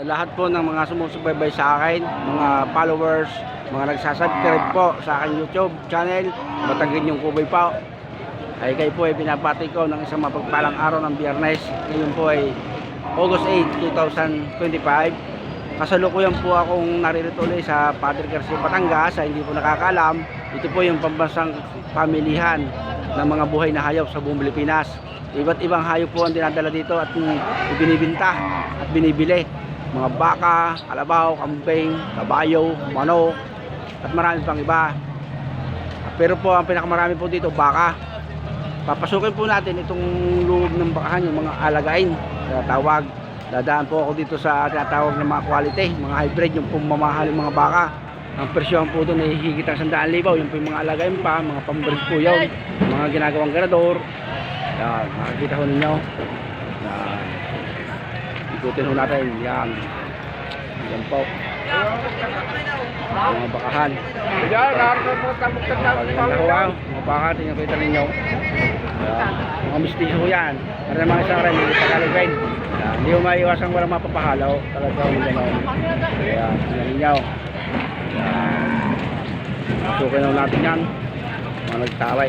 Sa lahat po ng mga sumusubaybay sa akin, mga followers, mga nagsasubscribe po sa aking YouTube channel, Batagin yung Kubay po. Ay kayo po ay pinapati ko ng isang mapagpalang araw ng biyernes. Ngayon po ay August 8, 2025. Kasalukuyan po akong naririto ulit sa Padre Garcia, Batangas. Sa hindi po nakakalam, ito po yung pambansang pamilihan ng mga buhay na hayop sa buong Pilipinas. Iba't ibang hayop po ang dinadala dito at ibinibinta at binibili. Mga baka, kalabaw, kambing, kabayo, manok, at marami pang iba. Pero po ang pinakamarami po dito baka. Papasukin po natin itong loob ng bakahan, yung mga alagain, tawag. Dadaan po ako dito sa tinatawag ng mga quality, mga hybrid, yung pumamahal ng mga baka. Ang presyon po doon ay higit ang sandaan libaw, yung po yung mga alagain pa, mga pambrid po yun, mga ginagawang ganador. Yan, makikita ho ninyo. Yan. Ikutin ho natin, yan. Yan po. Mga bakahan. Yan, Maganda ho ah. Mga baka, tingnan ko ito ninyo. Mga mistiso ho yan. Para naman isang rin, Tagalog rin. Hindi mo maiwasan walang mapapahalaw. Talaga ang gano'n. Ayan, tingnan ninyo. Ayan. Sukin ho natin yan. Mga nagtaway.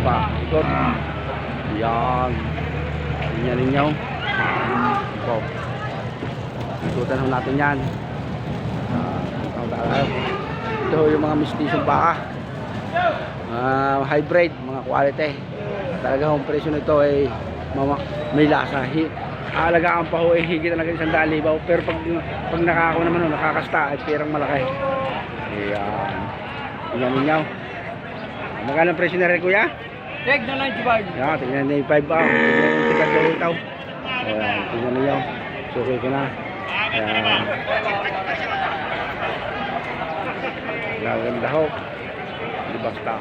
Pa, ikot. Ayan. Tingnan ninyo. Ito. Ikutan natin yan. Ah, ito yung mga mistisong baka. Ah, hybrid, mga quality. Talaga ang presyo nito ay mama, may lasa. Hi, aalagaan pa ho ay higit talaga isang daan libaw. Pero pag, pag nakako naman ho, nakakasta ay pirang malaki. Ayan. Tingnan ninyo. Ah, Magkano ang presyo na rin kuya? Tek na 95. Yan, tingnan niyo yung 5 ba? Tingnan Ayan, tingnan niyo. Suki ko na. Ayan. Gaganda ho. Di basta.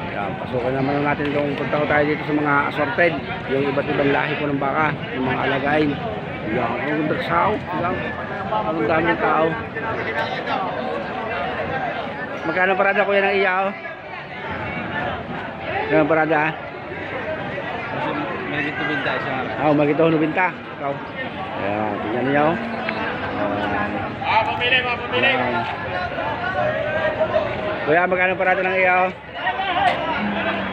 Ayan, pasukan naman natin kung punta tayo dito sa mga assorted. Yung iba't ibang lahi po ng baka. Yung mga alagain. Ayan, ang ganda sa sao. Ayan, ang daming tao. Magkano parada kuya ng iyaw? Magkano parada? May dito binta siya. Ah, magito ho nubinta. Ikaw. Ayan, tingnan niyo. Ayan. Ah, pamili, mga pamili. Ayan. Kuya, magkano parada ng iyaw?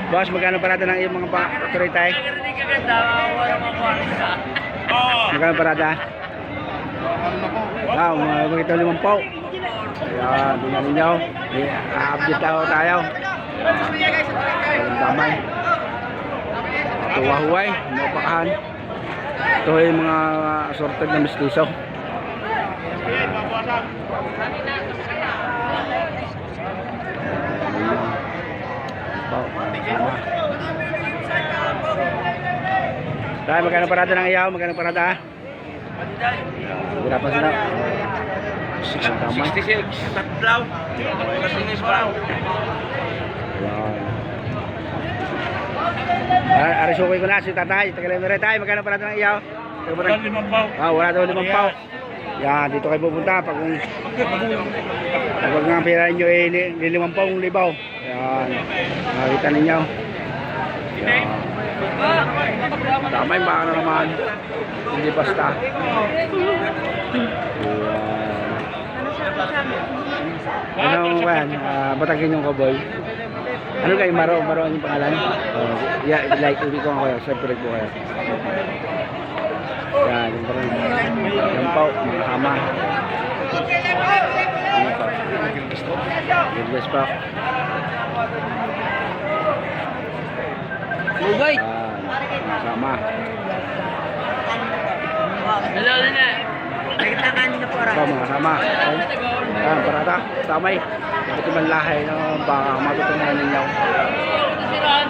Boss, magkano parada ng iyong mga pa turitay? Hindi ka ganda, wala mga kwarta. Oo. Magkano parada? Ah, mga magito limang po. Ayan, tingnan niyo. May update tayo tayo. Walang damay. Tuwa-huway, mga pakahan. Ito ay mga assorted na mestizo. Dahil magkano parada ng iyaw? Magkano parada? Sila. Ang damay. 66. Tatlaw. Kasinis pa. Ah, Ari sukay ko na si tatay. Tagalimere tayo. Magkano parada ng iyaw? Taga ba tayo? limang baw. Ah, wala daw limang pao. Yan, dito kayo pupunta. Pag kung pag nga pera nyo eh, li- li- limang paong libaw. Yan. Nakita ninyo. Yan. Tama yung baka na naman. Hindi basta. Yan. Ano yan? Uh, batagin yung cowboy. Ano kayo? Maro? Maro ang yung pangalan? Oh, yeah, like, uwi ko ako. Siyempre ko kayo. Yan, yung parang yung pao, mga hama. Ano pa? Goodness pa. Lugay. Yan, mga hama. Hello, Lina. Ito, mga hama. Yan, parata. Tamay. Ito man lahay ng baka matutunan ninyo. Sirahan din sa kawata.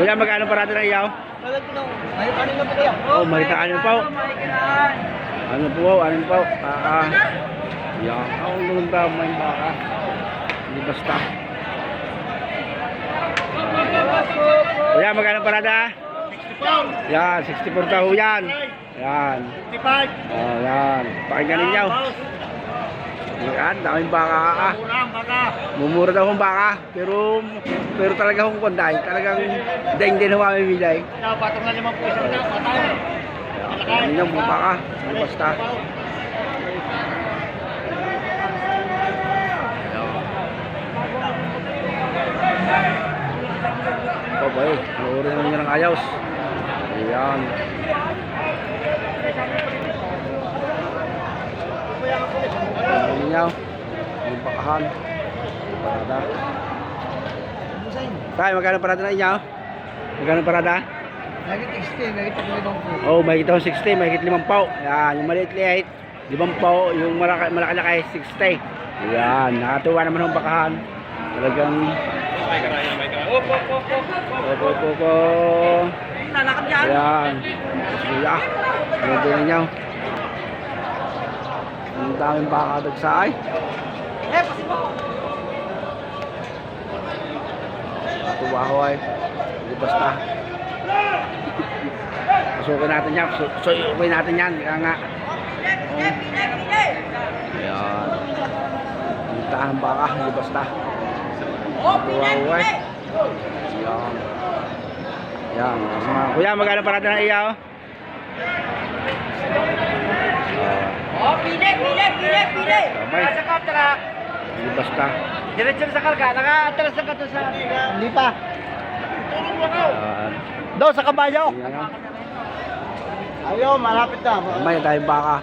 Kuya, magkano parata ng iyaw? Ay, paano na po? Oh, ano po? Ano po? Ano po? Ah, ah. Yan. Ako nung damay baka. Hindi basta. Kuya, magkano parada? Yan, 64 taho yan. Yan. 55. Oh, yan. Pakinggan ninyo. Yan, daming baka baka. Mumura daw ang baka, pero pero talaga kung kunday, talagang daing din ang mamimilay. Napatong na limang puso na. Patay. Yan yung baka. Basta. Yun? Nauri naman nyo ng ayos. Ayan. Ayan nyo. Yung bakahan. Parada. Tayo, magkano parada na inyo? Magkano parada? Nagit 60, nagit ako ibang po. Oh, may ito 60, may higit limang pao. Yan, yung maliit liit, limang pao, yung malaki malaki laki 60. Yan, nakatuwa naman ang bakahan. Talagang Opo, opo, opo. Nalakad yan. Yan. Kuya. Ganda ninyo. Ang daming baka dagsaay. Eh, pasipo. Natuwa ko ay. Hindi basta. Pasukin natin yan. Su suyukin natin yan. Kaya nga. Ayan. Ang baka. Hindi basta. Natuwa ko ay. Ayan. Ayan. Mga, kuya, magkano parada ng iyaw? Oh, pili, pili, pili, pili. Kamay. Sa contract. Hindi basta. Diretso sa karga. Naka-atras na ka doon sa... Hindi pa. Ayan. Daw sa kabayo. Ayaw, malapit na. May tayong baka.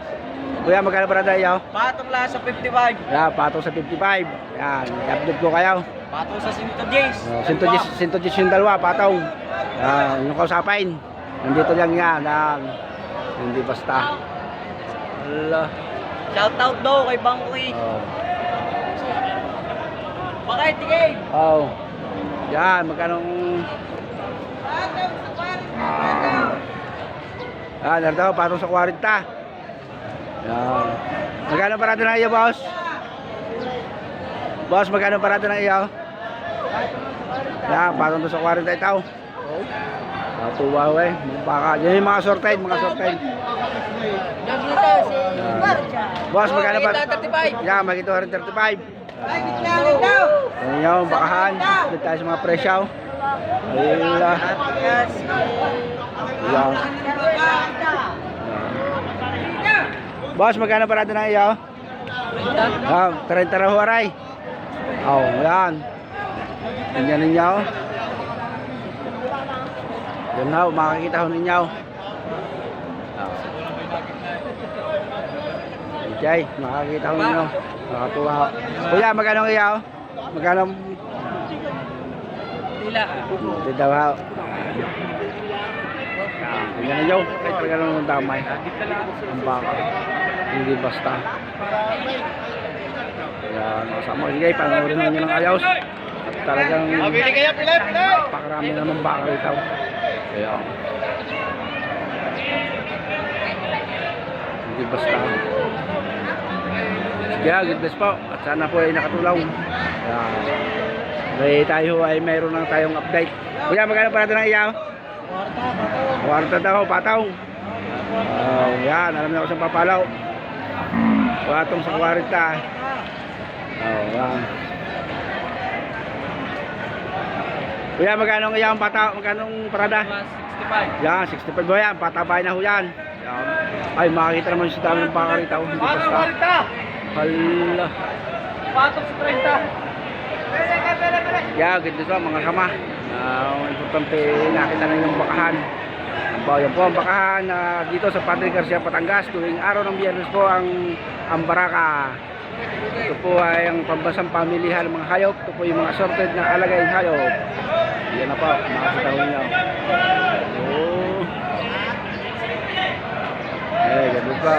Kuya, magkano parada ng iyaw? Patong lang sa 55. Yan, patong sa 55. Yan, i-update ko kayo. Patong sa 100 days. Uh, sintojis, sintojis yung dalawa, patong. Yan, yung kausapin. Nandito lang yan. yan. Hindi basta. Ala. Shout out daw kay Bangkoy. Oh. Bakit, tigay? oh. Yan, magkano Ah, narito, patong sa 40. Yan. Magkano parado na iyo, boss? Boss, magkano parado na iyo? Yan, patong to sa 40 itaw. Natuwa, we. Mga baka. Yan yung mga sorted, mga sorted. Boss, magkano pa? 35. Yan, magkito 135. Yan yung bakahan. Dito tayo sa mga presyo. Wala. Yan. Boss, magkano parado na iyo? Ah, 30 raw aray. Oh, yan. Tingnan ninyo. Yan na, makikita ho ninyo. Okay, makikita ho ninyo. Nakatuwa. Kuya, magkano ang iyo? Magkano? Tila. Hindi daw ha. Tingnan ninyo. Kahit talaga naman damay. Ang baka. Hindi basta. Yan, kasama. Sige, panoorin ninyo ng ayos. Talagang pakarami naman baka rito. Kaya, hindi basta. Sige, good bless po. At sana po ay nakatulong. Yan. May tayo ay mayroon lang tayong update. Kuya, magkano para ng iyaw? Kwarta daw, pataw. Oh, yan, alam na ako sa papalaw. Watong sa kwarta. Oh, yan. Kuya, magkano ang iyang pataw? Magkano ang parada? 65. Yan, 65 ba yan? Patabay na ho yan. Ay, makikita naman sa dami ng baka rito. Hindi Patong basta. Hala. Patok sa 30. Yeah, ganda sa mga kama. Uh, importante nakita na yung bakahan. Ambaw yan po ang bakahan uh, dito sa Padre Garcia Patangas tuwing araw ng biyernes po ang Ambaraka. Ito po ay ang pambasang pamilihan ng mga hayop. Ito po yung mga sorted na alagay ng hayop. Yan na po, makakita ko ninyo. Oh. Eh, ganun po.